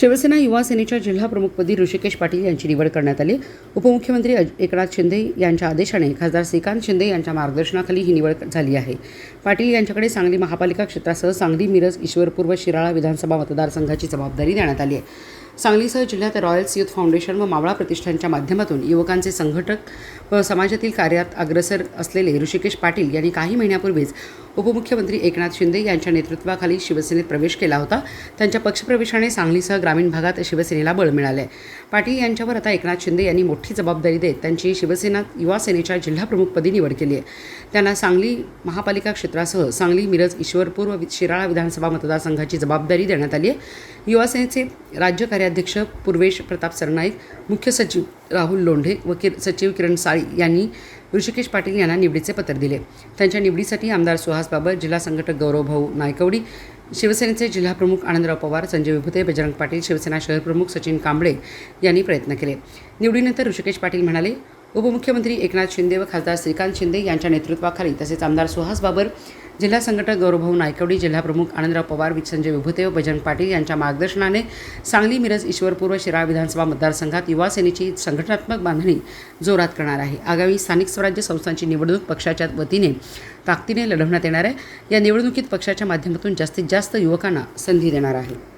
शिवसेना युवा सेनेच्या जिल्हाप्रमुखपदी ऋषिकेश पाटील यांची निवड करण्यात आली. उपमुख्यमंत्री अज- एकनाथ शिंदे यांच्या आदेशाने खासदार श्रीकांत शिंदे यांच्या मार्गदर्शनाखाली ही निवड झाली आहे. पाटील यांच्याकडे सांगली महापालिका क्षेत्रासह सांगली मिरज ईश्वरपूर्व शिराळा विधानसभा मतदारसंघाची जबाबदारी देण्यात आली आहे. सांगलीसह जिल्ह्यात रॉयल्स युथ फाउंडेशन व मावळा प्रतिष्ठानच्या माध्यमातून युवकांचे संघटक व समाजातील कार्यात अग्रसर असलेले ऋषिकेश पाटील यांनी काही महिन्यापूर्वीच उपमुख्यमंत्री एकनाथ शिंदे यांच्या नेतृत्वाखाली शिवसेनेत प्रवेश केला होता. त्यांच्या पक्षप्रवेशाने सांगलीसह ग्रामीण भागात शिवसेनेला बळ मिळाले. पाटील यांच्यावर आता एकनाथ शिंदे यांनी मोठी जबाबदारी देत त्यांची शिवसेना युवा सेनेच्या जिल्हाप्रमुखपदी निवड केली आहे. त्यांना सांगली महापालिका क्षेत्रासह सांगली मिरज ईश्वरपूर व शिराळा विधानसभा मतदारसंघाची जबाबदारी देण्यात आली आहे. युवासेनेचे राज्य कार्य कार्याध्यक्ष पूर्वेश प्रताप सरनाईक मुख्य सचिव राहुल लोंढे व किर सचिव किरण साळी यांनी ऋषिकेश पाटील यांना निवडीचे पत्र दिले. त्यांच्या निवडीसाठी आमदार सुहास बाबर जिल्हा संघटक गौरवभाऊ नायकवडी शिवसेनेचे जिल्हाप्रमुख आनंदराव पवार संजय विभुते बजरंग पाटील शिवसेना शहरप्रमुख सचिन कांबळे यांनी प्रयत्न केले. निवडीनंतर ऋषिकेश पाटील म्हणाले उपमुख्यमंत्री एकनाथ शिंदे व खासदार श्रीकांत शिंदे यांच्या नेतृत्वाखाली तसेच आमदार सुहास बाबर जिल्हा संघटक गौरवभाऊ नायकवडी जिल्हाप्रमुख आनंदराव पवार संजय विभुते व पाटील यांच्या मार्गदर्शनाने सांगली मिरज ईश्वरपूर्व शिराळ विधानसभा मतदारसंघात युवा सेनेची संघटनात्मक बांधणी जोरात करणार आहे. आगामी स्थानिक स्वराज्य संस्थांची निवडणूक पक्षाच्या वतीने ताकदीने लढवण्यात येणार आहे. या निवडणुकीत पक्षाच्या माध्यमातून जास्तीत जास्त युवकांना संधी देणार आहे.